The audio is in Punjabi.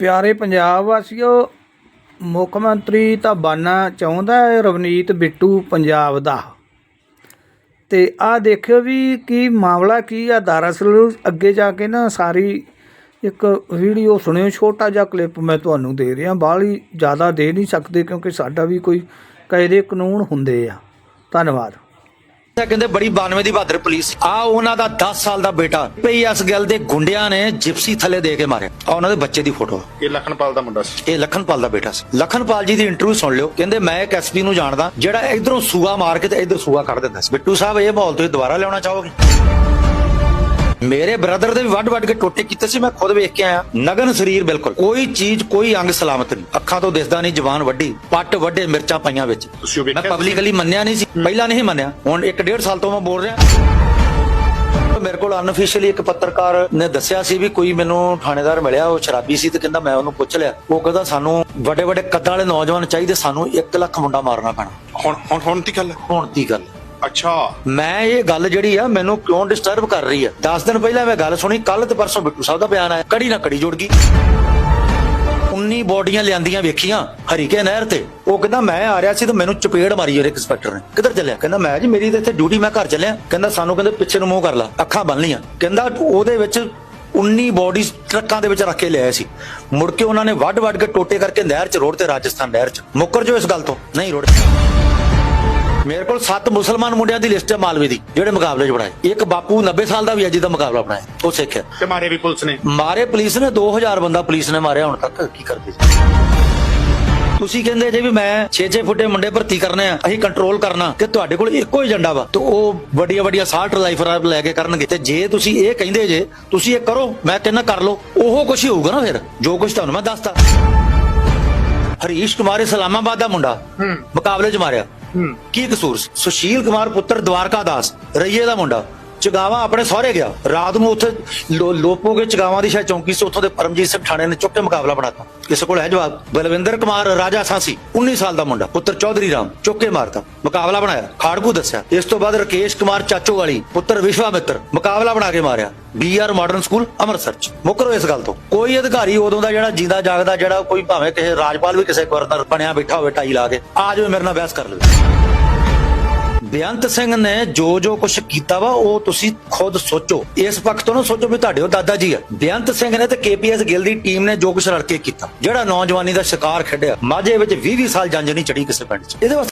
ਪਿਆਰੇ ਪੰਜਾਬ ਵਾਸੀਓ, ਮੁੱਖ ਮੰਤਰੀ ਤਾਂ ਬਾਨਾ ਚਾਹੁੰਦਾ ਹੈ ਰਵਨੀਤ ਬਿੱਟੂ ਪੰਜਾਬ ਦਾ। ਤੇ ਆ ਦੇਖਿਓ ਵੀ ਕੀ ਮਾਮਲਾ, ਕੀ ਆ ਦਰਅਸਲ ਅੱਗੇ ਜਾ ਕੇ ਨਾ ਸਾਰੀ ਇੱਕ ਵੀਡੀਓ ਸੁਣਿਓ, ਛੋਟਾ ਜਿਹਾ ਕਲਿੱਪ ਮੈਂ ਤੁਹਾਨੂੰ ਦੇ ਰਿਹਾ, ਬਾਹਲੀ ਜ਼ਿਆਦਾ ਦੇ ਨਹੀਂ ਸਕਦੇ ਕਿਉਂਕਿ ਸਾਡਾ ਵੀ ਕੋਈ ਕਾਇਦੇ ਕਾਨੂੰਨ ਹੁੰਦੇ ਆ। ਧੰਨਵਾਦ। ਇਹ ਕਹਿੰਦੇ ਬੜੀ 92 ਦੀ ਬਹਾਦਰ ਪੁਲਿਸ। ਆ ਉਹਨਾਂ ਦਾ 10 ਸਾਲ ਦਾ ਬੇਟਾ। ਪੀਐਸ ਗੱਲ ਦੇ ਗੁੰਡਿਆਂ ਨੇ ਜਿਪਸੀ ਥੱਲੇ ਦੇ ਕੇ ਮਾਰਿਆ। ਆ ਉਹਨਾਂ ਦੇ ਬੱਚੇ ਦੀ ਫੋਟੋ। ਇਹ ਲਖਨਪਾਲ ਦਾ ਮੁੰਡਾ ਸੀ। ਇਹ ਲਖਨਪਾਲ ਦਾ ਬੇਟਾ ਸੀ। ਲਖਨਪਾਲ ਜੀ ਦੀ ਇੰਟਰਵਿਊ ਸੁਣ ਲਿਓ। ਕਹਿੰਦੇ ਮੈਂ ਇੱਕ ਐਸਪੀ ਨੂੰ ਜਾਣਦਾ ਜਿਹੜਾ ਇਧਰੋਂ ਸੂਆ ਮਾਰ ਕੇ ਤੇ ਇਧਰ ਸੂਆ ਕੱਢ ਦਿੰਦਾ ਸੀ। ਬਿੱਟੂ ਸਾਹਿਬ ਇਹ ਮਾਹੌਲ ਤੁਸੀਂ ਦੁਬਾਰਾ ਲਿਆਉਣਾ ਚਾਹੋਗੇ? ਮੇਰੇ ਬ੍ਰਦਰ ਦੇ ਵੀ ਵੱਡ ਵੱਡ ਕੇ ਟੋਟੇ ਕੀਤੇ ਸੀ ਮੈਂ ਖੁਦ ਵੇਖ ਕੇ ਆਇਆ। ਨਗਨ ਸਰੀਰ ਬਿਲਕੁਲ। ਕੋਈ ਚੀਜ਼ ਕੋਈ ਅੰਗ ਸਲਾਮਤ ਨਹੀਂ। ਅੱਖਾਂ ਤੋਂ ਦਿਸਦਾ ਨਹੀਂ ਜ਼ਬਾਨ ਵੱਡੀ ਪੱਟ ਵੱਡੇ ਮਿਰਚਾਂ ਪਈਆਂ ਵਿੱਚ। ਮੈਂ ਪਬਲਿਕਲੀ ਮੰਨਿਆ ਨਹੀਂ ਸੀ। ਪਹਿਲਾਂ ਨਹੀਂ ਮੰਨਿਆ। ਹੁਣ ਇੱਕ ਡੇਢ ਸਾਲ ਤੋਂ ਮੈਂ ਬੋਲ ਰਿਹਾ। ਮੇਰੇ ਕੋਲ ਅਨਅਫੀਸ਼ੀਅਲੀ ਇੱਕ ਪੱਤਰਕਾਰ ਨੇ ਦੱਸਿਆ ਸੀ ਵੀ ਕੋਈ ਮੈਨੂੰ ਥਾਣੇਦਾਰ ਮਿਲਿਆ ਉਹ ਸ਼ਰਾਬੀ ਸੀ ਤੇ ਕਹਿੰਦਾ ਮੈਂ ਉਹਨੂੰ ਪੁੱਛ ਲਿਆ। ਉਹ ਕਹਿੰਦਾ ਸਾਨੂੰ ਵੱਡੇ ਵੱਡੇ ਕੱਦਾਂ ਵਾਲੇ ਨੌਜਵਾਨ ਚਾਹੀਦੇ ਸਾਨੂੰ 1 ਲੱਖ ਮੁੰਡਾ ਮਾਰਨਾ ਪੈਣਾ। ਹੁਣ ਹੁਣ ਹੁਣ ਦੀ ਗੱਲ ਹੁਣ ਦੀ ਗੱਲ। ਅੱਛਾ। ਮੈਂ ਇਹ ਗੱਲ ਜਿਹੜੀ ਆ, ਮੈਨੂੰ ਕਿਉਂ ਡਿਸਟਰਬ ਕਰ ਰਹੀ ਆ? 10 ਦਿਨ ਪਹਿਲਾਂ ਮੈਂ ਗੱਲ ਸੁਣੀ ਕੱਲ ਤੇ ਪਰਸੋਂ ਬਿੱਟੂ ਸਾਹਿਬ ਦਾ ਬਿਆਨ ਆਇਆ, ਕੜੀ ਨਾ ਕੜੀ ਜੁੜ ਗਈ। 19 ਬੋਡੀਆਂ ਲਿਆਂਦੀਆਂ ਵੇਖੀਆਂ, ਹਰੀਕੇ ਨਹਿਰ ਤੇ। ਉਹ ਕਹਿੰਦਾ, ਮੈਂ ਆ ਰਿਹਾ ਸੀ ਤੇ ਮੈਨੂੰ ਚਪੇੜ ਮਾਰੀ ਉਹਦੇ ਇੰਸਪੈਕਟਰ ਨੇ। ਕਿੱਧਰ ਚੱਲਿਆ? ਕਹਿੰਦਾ, ਮੈਂ ਜੀ, ਮੇਰੀ ਤੇ ਇੱਥੇ ਡਿਊਟੀ ਮੈਂ ਘਰ ਚੱਲਿਆ। ਕਹਿੰਦਾ, ਸਾਨੂੰ ਕਹਿੰਦੇ ਪਿੱਛੇ ਨੂੰ ਮੂੰਹ ਕਰ ਲਾ, ਅੱਖਾਂ ਬੰਨ ਲੀਆਂ ਕਹਿੰਦਾ, ਉਹਦੇ ਵਿੱਚ 19 ਬੋਡੀਜ਼ ਟਰੱਕਾਂ ਦੇ ਵਿੱਚ ਰੱਖ ਕੇ ਲਿਆਏ ਸੀ। ਮੁੜ ਕੇ ਉਹਨਾਂ ਨੇ ਵੱਡ ਵੱਡ ਕੇ ਟੋਟੇ ਕਰਕੇ ਨਹਿਰ 'ਚ ਰੋੜ ਤੇ ਰਾਜਸਥਾਨ ਨਹਿਰ 'ਚ। ਮੁੱਕਰ ਜੋ ਇਸ ਗੱਲ ਤੋਂ। ਨਹੀਂ ਰੋੜ ਮੇਰੇ ਕੋਲ 7 ਮੁਸਲਮਾਨ ਮੁੰਡਿਆਂ ਦੀ ਲਿਸਟ ਹੈ ਮਾਲਵੇ ਦੀ ਜਿਹੜੇ ਮੁਕਾਬਲੇ 'ਚ ਬਣਾਏ। ਇੱਕ ਬਾਪੂ 90 ਸਾਲ ਦਾ ਵੀ ਹੈ ਜਿਹਦਾ ਮੁਕਾਬਲਾ ਬਣਾਇਆ ਉਹ ਸਿੱਖ ਹੈ। ਤੇ ਮਾਰੇ ਵੀ ਪੁਲਿਸ ਨੇ? ਮਾਰੇ ਪੁਲਿਸ ਨੇ 2000 ਬੰਦਾ ਪੁਲਿਸ ਨੇ ਮਾਰਿਆ ਹੁਣ ਤੱਕ ਕੀ ਕਰਦੇ ਤੁਸੀਂ ਕਹਿੰਦੇ ਜੇ ਵੀ ਮੈਂ 6-6 ਫੁੱਟੇ ਮੁੰਡੇ ਭਰਤੀ ਕਰਨੇ ਆ ਅਸੀਂ ਕੰਟਰੋਲ ਕਰਨਾ ਤੇ ਤੁਹਾਡੇ ਕੋਲ ਇੱਕੋ ਹੀ ਏਜੰਡਾ ਵਾ ਤੇ ਉਹ ਵੱਡੀਆਂ ਵੱਡੀਆਂ ਸਾਲਟ ਰਾਈਫਲਾਂ ਲੈ ਕੇ ਕਰਨਗੇ। ਤੇ ਜੇ ਤੁਸੀਂ ਇਹ ਕਹਿੰਦੇ ਜੇ ਤੁਸੀਂ ਇਹ ਕਰੋ ਮੈਂ ਕਹਿੰਦਾ ਕਰ ਲਓ ਉਹ ਕੁਝ ਹੀ ਹੋਊਗਾ ਨਾ ਫਿਰ ਜੋ ਕੁਝ ਤੁਹਾਨੂੰ ਮੈਂ ਦੱਸਤਾ। ਹਰੀਸ਼ ਕੁਮਾਰ ਇਸਲਾਮਾਬਾਦ ਦਾ ਮੁੰਡਾ ਮੁਕਾਬਲੇ 'ਚ ਮਾਰਿਆ। ਕੀ ਕਸੂਰ? ਸੁਸ਼ੀਲ ਕੁਮਾਰ ਪੁੱਤਰ ਦਵਾਰਕਾ ਦਾਸ ਰਈਏ ਦਾ ਮੁੰਡਾ। ਚਗਾਵਾ ਆਪਣੇ ਸਹੁਰੇ ਗਿਆ। ਰਾਤ ਨੂੰ ਉੱਥੇ ਲੋ- ਲੋਪੋਗੇ ਚਗਾਵਾ ਦੀ ਸ਼ਾਇਦ ਚੌਂਕੀ ਸੀ, ਉੱਥੋਂ ਦੇ ਪਰਮਜੀਤ ਸਿੰਘ ਠਾਣੇ ਨੇ ਚੁੱਕ ਕੇ ਮੁਕਾਬਲਾ ਬਣਾਤਾ। ਕਿਸੇ ਕੋਲ ਹੈ ਜਵਾਬ? ਬਲਵਿੰਦਰ ਕੁਮਾਰ ਰਾਜਾ ਸਾਂਸੀ 19 ਸਾਲ ਦਾ ਮੁੰਡਾ, ਪੁੱਤਰ ਚੌਧਰੀ ਰਾਮ, ਚੁੱਕ ਕੇ ਮਾਰਤਾ। ਮੁਕਾਬਲਾ ਬਣਾਇਆ, ਖਾੜਕੂ ਦੱਸਿਆ। ਇਸ ਤੋਂ ਬਾਅਦ ਰਕੇਸ਼ ਕੁਮਾਰ ਚਾਚੋ ਵਾਲੀ ਪੁੱਤਰ ਵਿਸ਼ਵਾਮਿੱਤਰ, ਮੁਕਾਬਲਾ ਬਣਾ ਕੇ ਮਾਰਿਆ। ਬੀਆਰ ਮਾਡਰਨ ਸਕੂਲ ਅੰਮ੍ਰਿਤਸਰ ਚ। ਮੁਕਰੋ ਇਸ ਗੱਲ ਤੋਂ। ਕੋਈ ਅਧਿਕਾਰੀ ਉਦੋਂ ਦਾ ਜਿਹੜਾ ਜਿੰਦਾ ਜਾਗਦਾ, ਜਿਹੜਾ ਕੋਈ ਭਾਵੇਂ ਕਿਸੇ ਰਾਜਪਾਲ ਵੀ ਕਿਸੇ ਗਵਰਨਰ ਬਣਿਆ ਬੈਠਾ ਹੋਵੇ ਟਾਈ ਲਾ ਕੇ, ਆ ਜਾਵੇ ਮੇਰੇ ਨਾਲ ਬਹਿਸ ਕਰ ਲਵੇ ਬੇਅੰਤ ਸਿੰਘ ਨੇ ਜੋ ਜੋ ਕੁਝ ਕੀਤਾ ਵਾ, ਉਹ ਤੁਸੀਂ ਖੁਦ ਸੋਚੋ। ਇਸ ਵਕਤ ਤੋਂ ਨਾ ਸੋਚੋ ਵੀ ਤੁਹਾਡੇ ਉਹ ਦਾਦਾ ਜੀ ਆ। ਬੇਅੰਤ ਸਿੰਘ ਨੇ ਤੇ ਕੇਪੀਐਸ ਗਿੱਲ ਦੀ ਟੀਮ ਨੇ ਜੋ ਕੁਝ ਰਲ ਕੇ ਕੀਤਾ। ਜਿਹੜਾ ਨੌਜਵਾਨੀ ਦਾ ਸ਼ਿਕਾਰ ਖੇਡਿਆ, ਮਾਝੇ ਵਿੱਚ 20 20 ਸਾਲ ਜੰਜ ਨਹੀਂ ਚੜੀ ਕਿਸੇ ਪਿੰਡ 'ਚ। ਇਹਦੇ ਵਾਸਤੇ